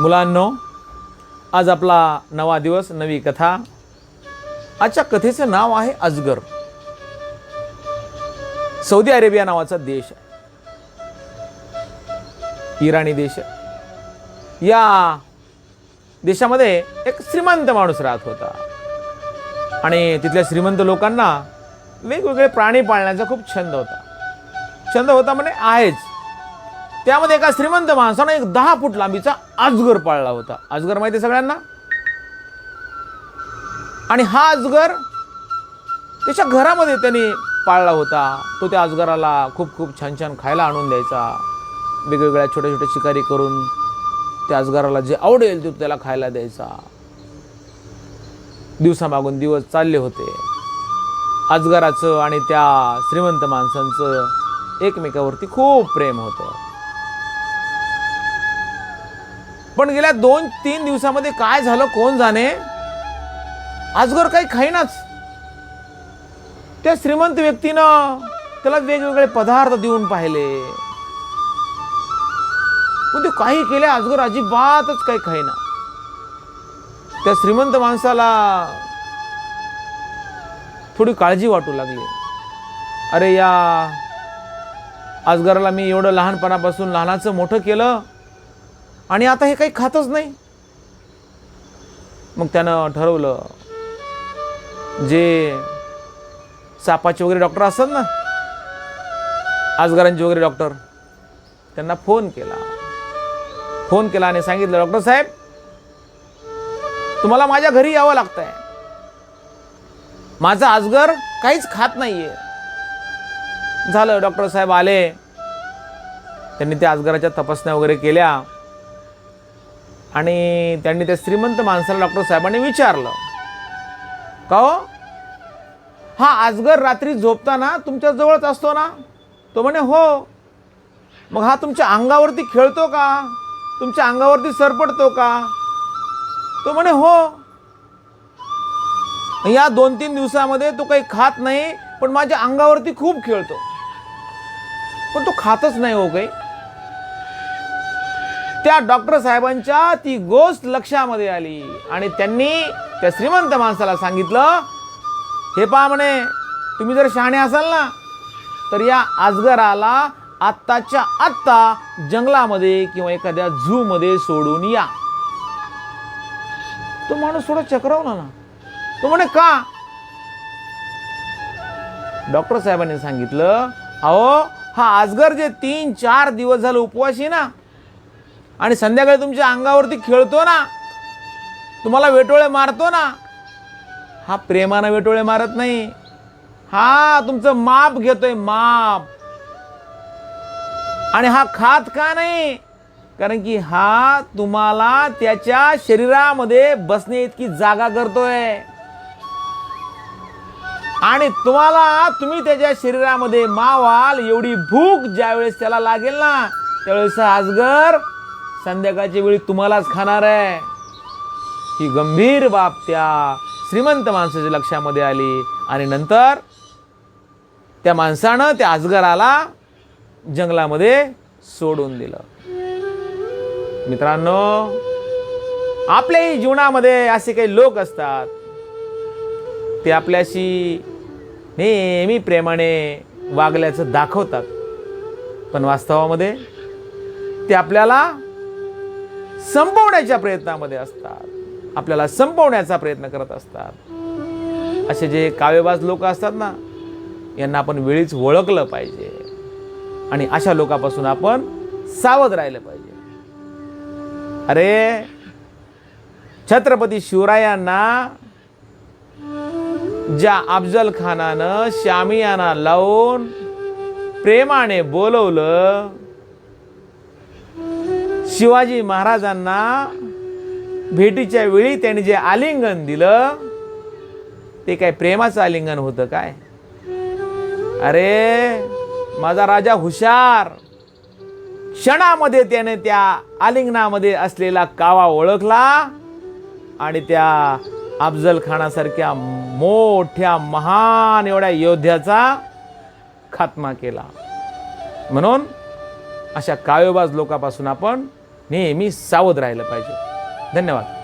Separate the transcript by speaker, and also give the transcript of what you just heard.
Speaker 1: मुलांनो आज आपला नवा दिवस नवी कथा. आजच्या कथेचं नाव आहे अजगर. सौदी अरेबिया नावाचा देश आहे. इराणी देश आहे. या देशामध्ये एक श्रीमंत माणूस राहत होता. आणि तिथल्या श्रीमंत लोकांना वेगवेगळे प्राणी पाळण्याचा खूप छंद होता. छंद होता म्हणजे आहेच. त्यामध्ये एका श्रीमंत माणसानं एक दहा फूट लांबीचा अजगर पाळला होता. अजगर माहिती सगळ्यांना? आणि हा अजगर त्याच्या घरामध्ये त्यांनी पाळला होता. तो त्या अजगराला खूप खूप छान छान खायला आणून द्यायचा. वेगवेगळ्या छोट्या छोट्या शिकारी करून त्या अजगराला जे आवडेल ते त्याला खायला द्यायचा. दिवसामागून दिवस चालले होते. अजगराचं आणि त्या श्रीमंत माणसांचं एकमेकावरती खूप प्रेम होतं. पण गेल्या दोन तीन दिवसामध्ये काय झालं कोण जाणे? आजगर काही खाईनाच. त्या श्रीमंत व्यक्तीनं त्याला वेगवेगळे पदार्थ देऊन पाहिले. पण ते काही केले आजगर अजिबातच काही खाईना. त्या श्रीमंत माणसाला थोडी काळजी वाटू लागली. अरे या आजगराला मी एवढं लहानपणापासून लहानाचं मोठं केलं आणि आता हे काही खातच नाही. मग त्यानं ठरवलं जे सापाचे वगैरे डॉक्टर असतात ना आजगारांचे वगैरे डॉक्टर त्यांना फोन केला. फोन केला आणि सांगितलं डॉक्टर साहेब तुम्हाला माझ्या घरी यावं लागतं आहे माझं आजगर काहीच खात नाहीये. झालं डॉक्टर साहेब आले. त्यांनी त्या आजगराच्या तपासण्या वगैरे केल्या. आणि त्यांनी त्या श्रीमंत माणसाला डॉक्टर साहेबांनी विचारलं. का हो? हा आजगर रात्री झोपताना तुमच्या जवळच असतो ना? तो म्हणे हो. मग हा तुमच्या अंगावरती खेळतो का? तुमच्या अंगावरती सरपडतो का? तो म्हणे हो. या दोन तीन दिवसामध्ये तो काही खात नाही पण माझ्या अंगावरती खूप खेळतो. पण तो खातच नाही हो काही. त्या डॉक्टर साहेबांच्या ती गोष्ट लक्षामध्ये आली. आणि त्यांनी त्या श्रीमंत माणसाला सांगितलं हे पहा म्हणे तुम्ही जर शहाणे असाल ना तर या आजगराला आत्ताच्या आत्ता जंगलामध्ये किंवा एखाद्या झू मध्ये सोडून या. तो माणूस थोडा चक्रवला ना. तो म्हणे का? डॉक्टर साहेबांनी सांगितलं अहो हा आजगर जे तीन चार दिवस झालं उपवाशी ना आणि संध्याकाळी तुमच्या अंगावरती खेळतो ना तुम्हाला वेटोळे मारतो ना हा प्रेमानं वेटोळे मारत नाही. हा तुमचं माप घेतोय माप. आणि हा खात का नाही? कारण की हा तुम्हाला त्याच्या शरीरामध्ये बसणे इतकी जागा करतोय. आणि तुम्हाला तुम्ही त्याच्या शरीरामध्ये मावाल एवढी भूक ज्यावेळेस त्याला लागेल ना त्यावेळेस आजगर संध्याकाळच्या वेळी तुम्हालाच खाणार आहे. ही गंभीर बाब त्या श्रीमंत माणसाच्या लक्षामध्ये आली आणि नंतर त्या माणसानं त्या अजगराला जंगलामध्ये सोडून दिलं. मित्रांनो आपल्याही जीवनामध्ये असे काही लोक असतात. ते आपल्याशी नेहमी प्रेमाने वागल्याचं दाखवतात. पण वास्तवामध्ये ते आपल्याला संपवण्याच्या प्रयत्नामध्ये असतात. आपल्याला संपवण्याचा प्रयत्न करत असतात. असे जे काव्यबाज लोक असतात ना यांना आपण वेळीच ओळखलं पाहिजे. आणि अशा लोकांपासून आपण सावध राहिलं पाहिजे. अरे छत्रपती शिवरायांना ज्या अफजल खानानं शामियाना लावून प्रेमाने बोलवलं शिवाजी महाराजांना भेटीच्या वेळी त्यांनी जे आलिंगन दिलं ते काय प्रेमाचं आलिंगन होतं काय? अरे माझा राजा हुशार. क्षणामध्ये त्याने त्या आलिंगनामध्ये असलेला कावा ओळखला आणि त्या अफजल खानासारख्या मोठ्या महान एवढ्या योद्ध्याचा खात्मा केला. म्हणून अशा काव्यबाज लोकापासून आपण नेहमी सावध राहिलं पाहिजे. धन्यवाद.